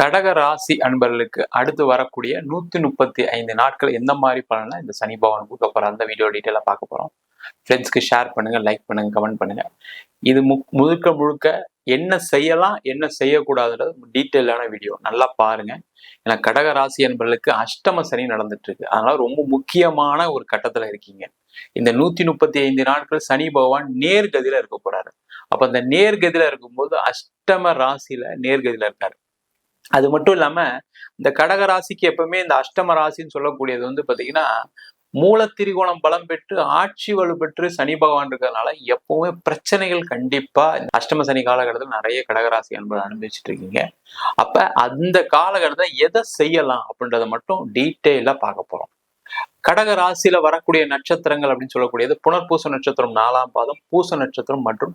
கடக ராசி அன்பர்களுக்கு அடுத்து வரக்கூடிய நூத்தி முப்பத்தி ஐந்து நாட்கள் எந்த மாதிரி பலனா இந்த சனி பவன் கொடுக்க போறோம் அந்த வீடியோ டீட்டெயிலாக பார்க்க போறோம். ஃப்ரெண்ட்ஸ்க்கு ஷேர் பண்ணுங்க லைக் பண்ணுங்க கமெண்ட் பண்ணுங்க. இது மு முழுக்க முழுக்க என்ன செய்யலாம் என்ன செய்யக்கூடாதுன்றது டீட்டெயிலான வீடியோ நல்லா பாருங்க. ஏன்னா கடக ராசி என்பர்களுக்கு அஷ்டம சனி நடந்துட்டு இருக்கு அதனால ரொம்ப முக்கியமான ஒரு கட்டத்துல இருக்கீங்க. இந்த நூத்தி முப்பத்தி ஐந்து நாட்கள் சனி பகவான் நேர்கதியில இருக்க போறாரு. அப்ப அந்த நேர்கதியில இருக்கும்போது அஷ்டம ராசியில நேர்கதியில இருக்காரு. அது மட்டும் இல்லாம இந்த கடக ராசிக்கு எப்பவுமே இந்த அஷ்டம ராசின்னு சொல்லக்கூடியது வந்து பாத்தீங்கன்னா மூலத்திரிகோணம் பலம் பெற்று ஆட்சி வலுப்பெற்று சனி பகவான் இருக்கிறதுனால எப்பவுமே பிரச்சனைகள் கண்டிப்பா இந்த அஷ்டம சனி காலகட்டத்தில் நிறைய கடகராசி என்பதை அனுபவிச்சுட்டு இருக்கீங்க. அப்ப அந்த காலகட்டத்தை எதை செய்யலாம் அப்படின்றத மட்டும் டீட்டெயிலா பார்க்க போறோம். கடக ராசியில வரக்கூடிய நட்சத்திரங்கள் அப்படின்னு சொல்லக்கூடியது புனர்பூச நட்சத்திரம் நாலாம் பாதம் பூச நட்சத்திரம் மற்றும்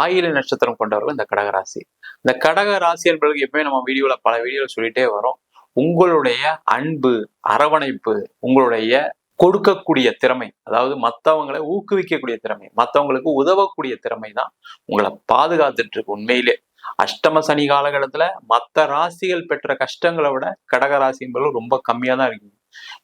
ஆயில நட்சத்திரம் கொண்டவர்கள் இந்த கடகராசி இந்த கடக ராசி என்பதற்கு எப்பவுமே நம்ம வீடியோல பல வீடியோவில் சொல்லிட்டே வரோம். உங்களுடைய அன்பு அரவணைப்பு உங்களுடைய கொடுக்கக்கூடிய திறமை அதாவது மற்றவங்களை ஊக்குவிக்கக்கூடிய திறமை மற்றவங்களுக்கு உதவக்கூடிய திறமை தான் உங்களை பாதுகாத்துட்டு இருக்கு உண்மையிலே. அஷ்டம சனி காலகட்டத்துல மற்ற ராசிகள் பெற்ற கஷ்டங்களை விட கடக ராசி என்பது ரொம்ப கம்மியா தான் இருக்கு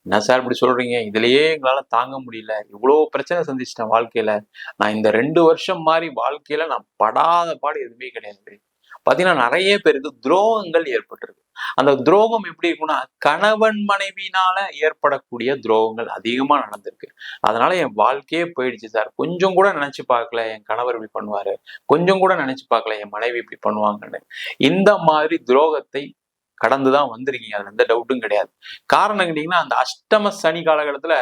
என்ன சார் இப்படி சொல்றீங்க? இதுலயே எங்களால தாங்க முடியல. இவ்வளவு பிரச்சனை சந்திச்சிட்டேன் வாழ்க்கையில. நான் இந்த ரெண்டு வருஷம் மாதிரி வாழ்க்கையில நான் படாத பாடு எதுவுமே கிடையாது. பாத்தீங்கன்னா நிறைய பேருக்கு துரோகங்கள் ஏற்பட்டிருக்கு. அந்த துரோகம் எப்படி இருக்கும்னா கணவன் மனைவினால ஏற்படக்கூடிய துரோகங்கள் அதிகமா நடந்திருக்கு. அதனால என் வாழ்க்கையே போயிடுச்சு சார் கொஞ்சம் கூட நினைச்சு பார்க்கல என் கணவர் இப்படி பண்ணுவாரு. கொஞ்சம் கூட நினைச்சு பார்க்கல என் மனைவி இப்படி பண்ணுவாங்கன்னு. இந்த மாதிரி துரோகத்தை கடந்துதான் வந்திருக்கீங்க. அதுல எந்த டவுட்டும் கிடையாது. காரணம் கேட்டீங்கன்னா அந்த அஷ்டம சனி காலகட்டத்துல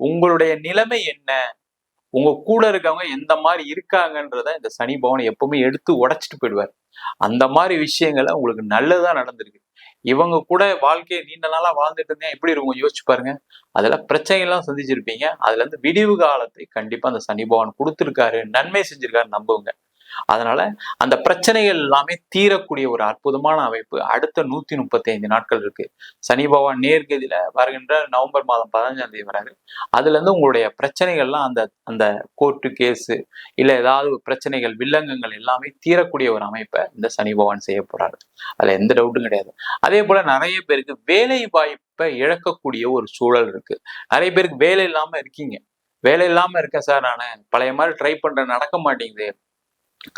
உங்களுடைய நிலைமை என்ன? உங்க கூட இருக்கவங்க எந்த மாதிரி இருக்காங்கன்றத இந்த சனி பவன் எப்பவுமே எடுத்து உடைச்சிட்டு போயிடுவார். அந்த மாதிரி விஷயங்களை உங்களுக்கு நல்லதா நடந்திருக்கு. இவங்க கூட வாழ்க்கையை நீண்ட நாளா வாழ்ந்துட்டு இருந்தேன். எப்படி இருக்கும்? யோசிச்சு பாருங்க. அதெல்லாம் பிரச்சனைகள்லாம் சந்திச்சிருப்பீங்க. அதுல இருந்து விடிவு காலத்தை கண்டிப்பா அந்த சனி பகவான் கொடுத்துருக்காரு. நன்மை செஞ்சிருக்காரு நம்புங்க. அதனால அந்த பிரச்சனைகள் எல்லாமே தீரக்கூடிய ஒரு அற்புதமான அமைப்பு அடுத்த நூத்தி முப்பத்தி ஐந்து நாட்கள் இருக்கு. சனி பகவான் நேர்கதியில வருகின்ற நவம்பர் மாதம் பதினஞ்சாம் தேதி வராரு. அதுல இருந்து உங்களுடைய பிரச்சனைகள்லாம் அந்த அந்த கோர்ட்டு கேஸு இல்ல ஏதாவது பிரச்சனைகள் வில்லங்கங்கள் எல்லாமே தீரக்கூடிய ஒரு அமைப்பை இந்த சனி பகவான் செய்ய போறாரு. அதுல எந்த டவுட்டும் கிடையாது. அதே போல நிறைய பேருக்கு வேலை வாய்ப்பை இழக்கக்கூடிய ஒரு சூழல் இருக்கு. நிறைய பேருக்கு வேலை இல்லாம இருக்கீங்க. வேலை இல்லாம இருக்கேன் சார் நான் பழைய மாதிரி ட்ரை பண்றேன் நடக்க மாட்டேங்குது.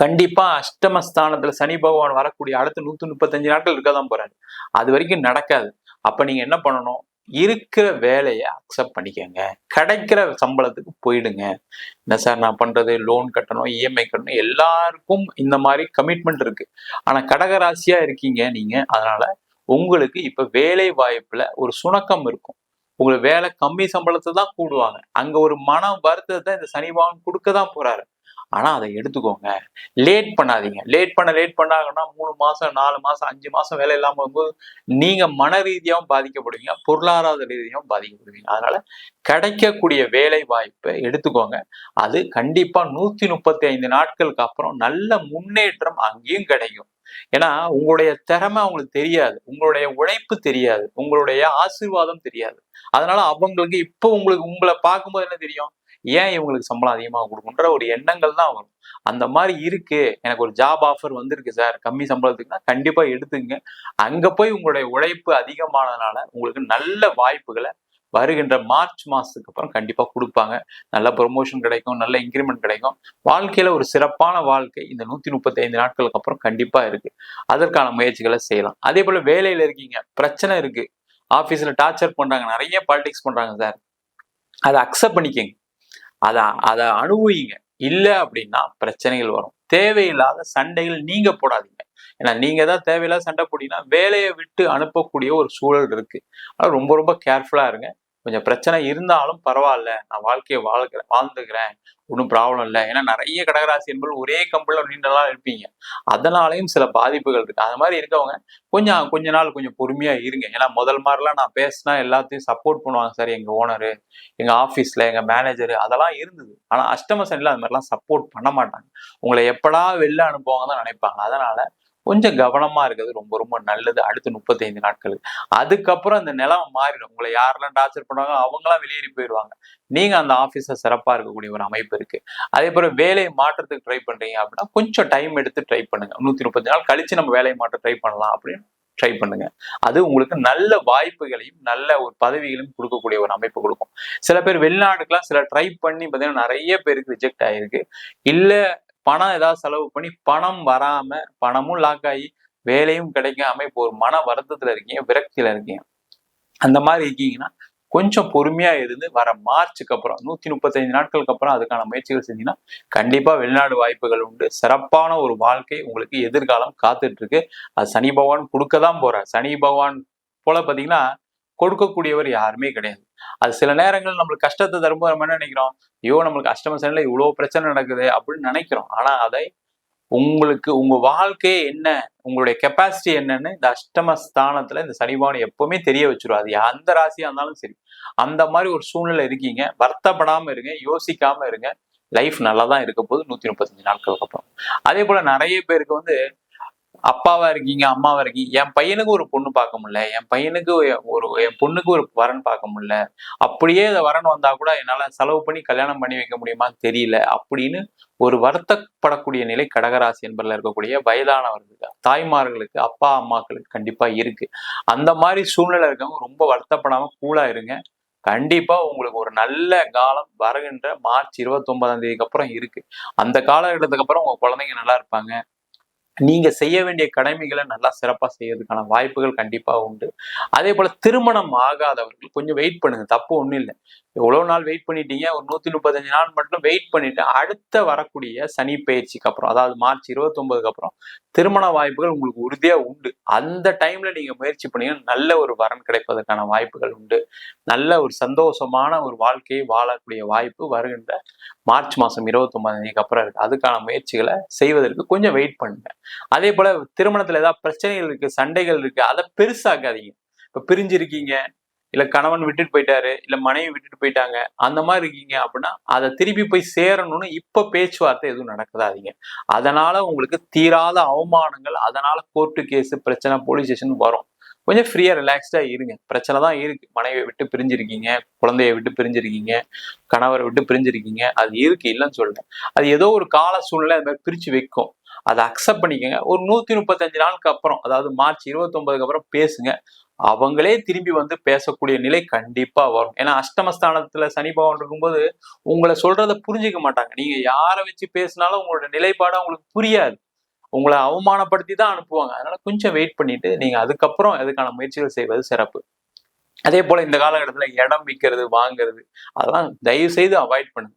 கண்டிப்பா அஷ்டமஸ்தானத்துல சனி பகவான் வரக்கூடிய அடுத்த நூத்தி முப்பத்தஞ்சு நாட்கள் இருக்க தான் போறாரு. அது வரைக்கும் நடக்காது. அப்ப நீங்க என்ன பண்ணணும்? இருக்கிற வேலையை அக்செப்ட் பண்ணிக்கோங்க. கிடைக்கிற சம்பளத்துக்கு போயிடுங்க. என்ன சார் நான் பண்றது? லோன் கட்டணும் இஎம்ஐ கட்டணும் எல்லாருக்கும் இந்த மாதிரி கமிட்மெண்ட் இருக்கு. ஆனா கடகராசியா இருக்கீங்க நீங்க அதனால உங்களுக்கு இப்ப வேலை வாய்ப்புல ஒரு சுணக்கம் இருக்கும். உங்களுக்கு வேலை கம்மி சம்பளத்தை தான் கூடுவாங்க. அங்க ஒரு மன வருத்தத்தை இந்த சனி பகவான் கொடுக்க தான் போறாரு. ஆனா அதை எடுத்துக்கோங்க. லேட் பண்ணாதீங்க. லேட் பண்ண லேட் பண்ணாங்கன்னா மூணு மாசம் நாலு மாசம் அஞ்சு மாசம் வேலை இல்லாம போகும்போது நீங்க மன ரீதியாகவும் பாதிக்கப்படுவீங்க. பொருளாதார ரீதியாகவும் பாதிக்கப்படுவீங்க. அதனால கிடைக்கக்கூடிய வேலை வாய்ப்பை எடுத்துக்கோங்க. அது கண்டிப்பா நூத்தி முப்பத்தி ஐந்து நாட்களுக்கு அப்புறம் நல்ல முன்னேற்றம் அங்கேயும் கிடைக்கும். ஏன்னா உங்களுடைய திறமை அவங்களுக்கு தெரியாது. உங்களுடைய உழைப்பு தெரியாது. உங்களுடைய ஆசீர்வாதம் தெரியாது. அதனால அவங்களுக்கு இப்போ உங்களுக்கு உங்களை பார்க்கும்போது என்ன தெரியும்? ஏன் இவங்களுக்கு சம்பளம் அதிகமாக கொடுக்குன்ற ஒரு எண்ணங்கள் தான் வரும். அந்த மாதிரி இருக்கு. எனக்கு ஒரு ஜாப் ஆஃபர் வந்திருக்கு சார் கம்மி சம்பளத்துக்குன்னா கண்டிப்பா எடுத்துங்க. அங்க போய் உங்களுடைய உழைப்பு அதிகமானதுனால உங்களுக்கு நல்ல வாய்ப்புகளை வருகின்ற மார்ச் மாசத்துக்கு அப்புறம் கண்டிப்பா கொடுப்பாங்க. நல்ல ப்ரொமோஷன் கிடைக்கும் நல்ல இன்க்ரிமெண்ட் கிடைக்கும். வாழ்க்கையில ஒரு சிறப்பான வாழ்க்கை இந்த நூத்தி முப்பத்தி ஐந்து நாட்களுக்கு அப்புறம் கண்டிப்பா இருக்கு. அதற்கான முயற்சிகளை செய்யலாம். அதே போல வேலையில இருக்கீங்க. பிரச்சனை இருக்கு. ஆபீஸ்ல டார்ச்சர் பண்றாங்க. நிறைய பாலிடிக்ஸ் பண்றாங்க சார் அதை அக்செப்ட் பண்ணிக்கங்க. அதை அதை அனுபவிங்க இல்லை அப்படின்னா பிரச்சனைகள் வரும். தேவையில்லாத சண்டைகள் நீங்க போடாதீங்க. ஏன்னா நீங்க தான் தேவையில்லாத சண்டை போட்டீங்கன்னா வேலையை விட்டு அனுப்பக்கூடிய ஒரு சூழல் இருக்கு. ஆனால் ரொம்ப ரொம்ப கேர்ஃபுல்லா இருங்க. கொஞ்சம் பிரச்சனை இருந்தாலும் பரவாயில்ல. நான் வாழ்க்கையை வாழ்க்கிறேன் வாழ்ந்துக்கிறேன். ஒன்றும் ப்ராப்ளம் இல்லை. ஏன்னா நிறைய கடகராசி என்பது ஒரே கம்பெனியில் நீண்டலாம் இருப்பீங்க. அதனாலையும் சில பாதிப்புகள் இருக்கு. அது மாதிரி இருக்கவங்க கொஞ்சம் கொஞ்ச நாள் கொஞ்சம் பொறுமையா இருங்க. ஏன்னா முதல் மாதிரிலாம் நான் பேசினா எல்லாத்தையும் சப்போர்ட் பண்ணுவாங்க. சார் எங்க ஓனரு எங்க ஆஃபீஸ்ல எங்க மேனேஜரு அதெல்லாம் இருந்தது. ஆனா அஷ்டம சனில அது மாதிரிலாம் சப்போர்ட் பண்ண மாட்டாங்க. உங்களை எப்படா வெளில அனுப்புவாங்க தான் நினைப்பாங்க. அதனால கொஞ்சம் கவனமா இருக்கிறது ரொம்ப ரொம்ப நல்லது. அடுத்த முப்பத்தைந்து நாட்களுக்கு அதுக்கப்புறம் இந்த நிலம் மாறிடும். உங்களை யாரெல்லாம் டார்ச்சர் பண்ணுவாங்க அவங்களாம் வெளியேறி போயிடுவாங்க. நீங்க அந்த ஆபீஸ சிறப்பா இருக்கக்கூடிய ஒரு அமைப்பு இருக்கு. அதே போல வேலையை மாற்றத்துக்கு ட்ரை பண்றீங்க அப்படின்னா கொஞ்சம் டைம் எடுத்து ட்ரை பண்ணுங்க. நூத்தி முப்பத்தி நாள் கழிச்சு நம்ம வேலையை மாற்ற ட்ரை பண்ணலாம் அப்படின்னு ட்ரை பண்ணுங்க. அது உங்களுக்கு நல்ல வாய்ப்புகளையும் நல்ல ஒரு பதவிகளையும் கொடுக்கக்கூடிய ஒரு அமைப்பு கொடுக்கும். சில பேர் வெளிநாடுக்கெல்லாம் சில ட்ரை பண்ணி பார்த்தீங்கன்னா நிறைய பேருக்கு ரிஜெக்ட் ஆயிருக்கு. இல்லை பணம் ஏதாவது செலவு பண்ணி பணம் வராம பணமும் லாக் ஆகி வேலையும் கிடைக்காம இப்போ ஒரு மன வருத்தத்துல இருக்கீங்க விரக்தியில இருக்கீங்க. அந்த மாதிரி இருக்கீங்கன்னா கொஞ்சம் பொறுமையா இருந்து வர மார்ச்சுக்கு அப்புறம் நூத்தி முப்பத்தைந்து நாட்களுக்கு அப்புறம் அதுக்கான முயற்சிகள் செஞ்சீங்கன்னா கண்டிப்பா வெளிநாடு வாய்ப்புகள் உண்டு. சிறப்பான ஒரு வாழ்க்கை உங்களுக்கு எதிர்காலம் காத்துட்டு இருக்கு அது சனி பகவான் கொடுக்க தான் போறார். சனி பகவான் போல பாத்தீங்கன்னா கொடுக்கக்கூடியவர் யாருமே கிடையாது. அது சில நேரங்கள் நம்மளுக்கு கஷ்டத்தை தரும்போது நம்ம என்ன நினைக்கிறோம்? ஐயோ நம்மளுக்கு கஸ்டமர் சைடில் இவ்வளவு பிரச்சனை நடக்குது அப்படின்னு நினைக்கிறோம். ஆனா அதை உங்களுக்கு உங்க வாழ்க்கையே என்ன? உங்களுடைய கெப்பாசிட்டி என்னன்னு இந்த அஷ்டம ஸ்தானத்துல இந்த சனிபாவனை எப்பவுமே தெரிய வச்சிரும். அது எந்த ராசியா இருந்தாலும் சரி. அந்த மாதிரி ஒரு சூழ்நிலை இருக்கீங்க. வருத்தப்படாம இருங்க. யோசிக்காம இருங்க. லைஃப் நல்லா தான் இருக்க போது நூத்தி முப்பத்தஞ்சு நாட்களுக்கு அப்புறம். அதே போல நிறைய பேருக்கு வந்து அப்பாவா இருக்கீங்க அம்மாவா இருக்கீங்க என் பையனுக்கு ஒரு பொண்ணு பார்க்க முடியல என் பையனுக்கு ஒரு என் பொண்ணுக்கு ஒரு வரன் பார்க்க முடியல அப்படியே இந்த வரன் வந்தா கூட என்னால செலவு பண்ணி கல்யாணம் பண்ணி வைக்க முடியுமான்னு தெரியல அப்படின்னு ஒரு வருத்தப்படக்கூடிய நிலை கடகராசி என்பதில் இருக்கக்கூடிய வயதானவர்களுக்கு தாய்மார்களுக்கு அப்பா அம்மாக்களுக்கு கண்டிப்பா இருக்கு. அந்த மாதிரி சூழ்நிலை இருக்கவங்க ரொம்ப வருத்தப்படாம கூலா இருங்க. கண்டிப்பா உங்களுக்கு ஒரு நல்ல காலம் வருகின்ற மார்ச் இருபத்தி ஒன்பதாம் தேதிக்கு அப்புறம் இருக்கு. அந்த காலகட்டத்துக்கு அப்புறம் உங்க குழந்தைங்க நல்லா இருப்பாங்க. நீங்க செய்ய வேண்டிய கடமைகளை நல்லா சிறப்பா செய்யறதுக்கான வாய்ப்புகள் கண்டிப்பா உண்டு. அதே போல திருமணம் ஆகாதவர்கள் கொஞ்சம் வெயிட் பண்ணுங்க தப்பு ஒண்ணும் இல்லை. எவ்வளோ நாள் வெயிட் பண்ணிட்டீங்க? ஒரு நூற்றி முப்பத்தஞ்சு நாள் மட்டும் வெயிட் பண்ணிட்டு அடுத்த வரக்கூடிய சனி பயிற்சிக்கு அப்புறம் அதாவது மார்ச் இருபத்தொம்பதுக்கு அப்புறம் திருமண வாய்ப்புகள் உங்களுக்கு உறுதியாக உண்டு. அந்த டைம்ல நீங்கள் முயற்சி பண்ணீங்கன்னா நல்ல ஒரு வரன் கிடைப்பதற்கான வாய்ப்புகள் உண்டு. நல்ல ஒரு சந்தோஷமான ஒரு வாழ்க்கையை வாழக்கூடிய வாய்ப்பு வருகின்ற மார்ச் மாதம் இருபத்தி அப்புறம் இருக்குது அதுக்கான முயற்சிகளை செய்வதற்கு கொஞ்சம் வெயிட் பண்ணுங்க. அதே போல் திருமணத்தில் ஏதாவது பிரச்சனைகள் இருக்குது சண்டைகள் இருக்குது அதை பெருசாக்காதீங்க. இப்போ பிரிஞ்சிருக்கீங்க இல்ல கணவன் விட்டுட்டு போயிட்டாரு இல்ல மனைவி விட்டுட்டு போயிட்டாங்க அந்த மாதிரி இருக்கீங்க அப்படின்னா அதை திருப்பி போய் சேரணும்னு இப்ப பேச்சுவார்த்தை எதுவும் நடக்காதீங்க அதனால உங்களுக்கு தீராத அவமானங்கள் அதனால கோர்ட்டு கேஸ் பிரச்சனை போலீஸ் ஸ்டேஷன் வரும். கொஞ்சம் ஃப்ரீயா ரிலாக்ஸ்டா இருங்க. பிரச்சனை தான் இருக்கு. மனைவியை விட்டு பிரிஞ்சிருக்கீங்க குழந்தைய விட்டு பிரிஞ்சிருக்கீங்க கணவரை விட்டு பிரிஞ்சிருக்கீங்க அது இருக்கு இல்லைன்னு சொல்றேன். அது ஏதோ ஒரு கால சூழ்நிலை அது மாதிரி பிரிச்சு வைக்கும். அதை அக்செப்ட் பண்ணிக்கோங்க. ஒரு நூத்தி முப்பத்தஞ்சு நாளுக்கு அப்புறம் அதாவது மார்ச் இருபத்தி ஒன்பதுக்கு அப்புறம் பேசுங்க. அவங்களே திரும்பி வந்து பேசக்கூடிய நிலை கண்டிப்பா வரும். ஏன்னா அஷ்டமஸ்தானத்துல சனி பகவான் இருக்கும்போது உங்களை சொல்றத புரிஞ்சுக்க மாட்டாங்க. நீங்க யாரை வச்சு பேசினாலும் உங்களோட நிலைப்பாடு அவங்களுக்கு புரியாது. உங்களை அவமானப்படுத்தி தான் அனுப்புவாங்க. அதனால கொஞ்சம் வெயிட் பண்ணிட்டு நீங்க அதுக்கப்புறம் அதுக்கான முயற்சிகள் செய்வது சிறப்பு. அதே போல இந்த காலகட்டத்துல இடம் விற்கிறது வாங்குறது அதெல்லாம் தயவு செய்து அவாய்ட் பண்ணுங்க.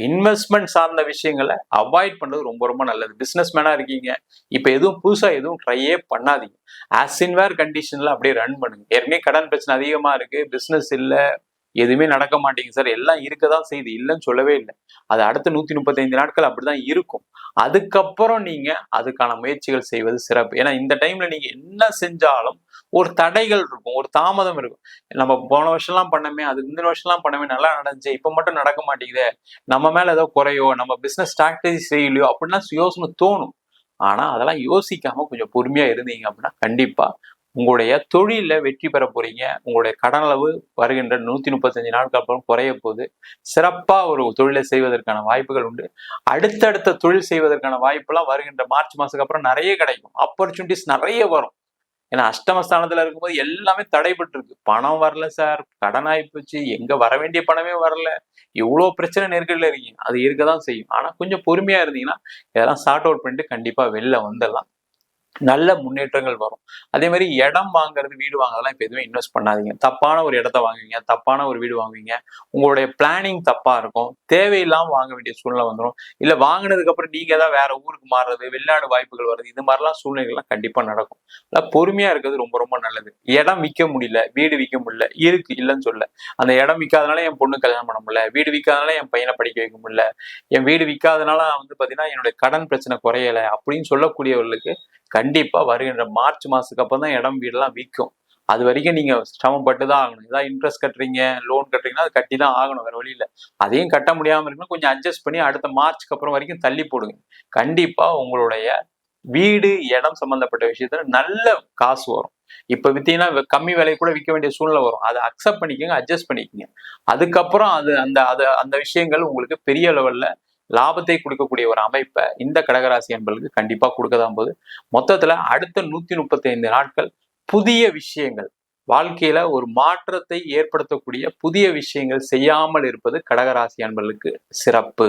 இன்வெஸ்ட்மெண்ட் சார்ந்த விஷயங்களை அவாய்ட் பண்ணுறது ரொம்ப ரொம்ப நல்லது. பிசினஸ் மேனா இருக்கீங்க. இப்ப எதுவும் புதுசா எதுவும் ட்ரையே பண்ணாதீங்க. ஆஸ் இன்வேர் கண்டிஷன்ல அப்படியே ரன் பண்ணுங்க. ஏற்கனவே கடன் பிரச்சனை அதிகமா இருக்கு. பிசினஸ் இல்ல. எதுவுமே நடக்க மாட்டேங்குது சார். எல்லாம் இருக்க தான் செய்யுது. இல்லைன்னு சொல்லவே இல்லை. அது அடுத்த நூத்தி முப்பத்தைந்து நாட்கள் அப்படிதான் இருக்கும். அதுக்கப்புறம் நீங்க அதுக்கான முயற்சிகள் செய்வது சிறப்பு. ஏன்னா இந்த டைம்ல நீங்க என்ன செஞ்சாலும் ஒரு தடைகள் இருக்கும் ஒரு தாமதம் இருக்கும். நம்ம போன வருஷம்லாம் பண்ணமே அது இந்த வருஷம்லாம் பண்ணமே நல்லா நடந்துச்சு. இப்போ மட்டும் நடக்க மாட்டேங்குதே. நம்ம மேல ஏதோ குறையோ நம்ம பிசினஸ் ஸ்ட்ராட்டஜி செய்யலையோ அப்படின்னா யோசனை தோணும். ஆனா அதெல்லாம் யோசிக்காம கொஞ்சம் பொறுமையா இருந்தீங்க அப்படின்னா கண்டிப்பா உங்களுடைய தொழில வெற்றி பெற போறீங்க. உங்களுடைய கடன் அளவு வருகின்ற நூத்தி முப்பத்தஞ்சு நாட்கள் அப்புறம் குறைய போகுது. சிறப்பா ஒரு தொழிலை செய்வதற்கான வாய்ப்புகள் உண்டு. அடுத்தடுத்த தொழில் செய்வதற்கான வாய்ப்பெல்லாம் வருகின்ற மார்ச் மாசத்துக்கு அப்புறம் நிறைய கிடைக்கும். ஆப்பர்ச்சுனிட்டிஸ் நிறைய வரும். ஏன்னா அஷ்டமஸ்தானத்துல இருக்கும்போது எல்லாமே தடைபட்டு இருக்கு பணம் வரல சார். கடன் ஆயிப்போச்சு. எங்க வர வேண்டிய பணமே வரல. இவ்வளவு பிரச்சனை நெருக்கடியில் இருக்கீங்க. அது இருக்கதான் செய்யும். ஆனா கொஞ்சம் பொறுமையா இருந்தீங்கன்னா இதெல்லாம் சார்ட் அவுட் பண்ணிட்டு கண்டிப்பா வெளில வந்துடலாம். நல்ல முன்னேற்றங்கள் வரும். அதே மாதிரி இடம் வாங்குறது வீடு வாங்குறதெல்லாம் இப்போ எதுவுமே இன்வெஸ்ட் பண்ணாதீங்க. தப்பான ஒரு இடத்த வாங்குவீங்க தப்பான ஒரு வீடு வாங்குவீங்க. உங்களுடைய பிளானிங் தப்பா இருக்கும். தேவையில்லாம வாங்க வேண்டிய சூழ்நிலை வந்துடும் இல்லை வாங்கினதுக்கு அப்புறம் நீங்க ஏதாவது வேற ஊருக்கு மாறுறது வெளிநாடு வாய்ப்புகள் வருது இது மாதிரிலாம் சூழ்நிலைகள்லாம் கண்டிப்பாக நடக்கும். அதான் பொறுமையா இருக்கிறது ரொம்ப ரொம்ப நல்லது. இடம் விற்க முடியல வீடு விற்க முடியல இருக்கு இல்லைன்னு சொல்ல அந்த இடம் விற்காதனால என் பொண்ணு கல்யாணம் பண்ண முடியல வீடு விற்காதனால என் பையனை படிக்க வைக்க முடியல என் வீடு விற்காதனால வந்து பார்த்தீங்கன்னா என்னுடைய கடன் பிரச்சனை குறையல அப்படின்னு சொல்லக்கூடியவர்களுக்கு கண்டிப்பாக வருகின்ற மார்ச் மாதத்துக்கு அப்புறம் தான் இடம் வீடெல்லாம் விற்கும். அது வரைக்கும் நீங்க சிரமப்பட்டு தான் ஆகணும். ஏதாவது இன்ட்ரெஸ்ட் கட்டுறீங்க லோன் கட்டுறீங்கன்னா அது கட்டி தான் ஆகணும் வேற வழியில அதையும் கட்ட முடியாம இருக்கணும். கொஞ்சம் அட்ஜஸ்ட் பண்ணி அடுத்த மார்ச்சுக்கு அப்புறம் வரைக்கும் தள்ளி போடுங்க. கண்டிப்பா உங்களுடைய வீடு இடம் சம்பந்தப்பட்ட விஷயத்துல நல்ல காசு வரும். இப்ப வித்தீங்கன்னா கம்மி விலை கூட விற்க வேண்டிய சூழ்நிலை வரும். அதை அக்செப்ட் பண்ணிக்கோங்க அட்ஜஸ்ட் பண்ணிக்கோங்க. அதுக்கப்புறம் அது அந்த அது அந்த விஷயங்கள் உங்களுக்கு பெரிய லெவல்ல லாபத்தை கொடுக்கக்கூடிய ஒரு அமைப்பை இந்த கடகராசி என்பதற்கு கண்டிப்பாக கொடுக்க தான் போகுது. மொத்தத்தில் அடுத்த நூற்றி முப்பத்தி ஐந்து நாட்கள் புதிய விஷயங்கள். வாழ்க்கையில ஒரு மாற்றத்தை ஏற்படுத்தக்கூடிய புதிய விஷயங்கள் செய்யாமல் இருப்பது கடகராசி அன்பர்களுக்கு சிறப்பு.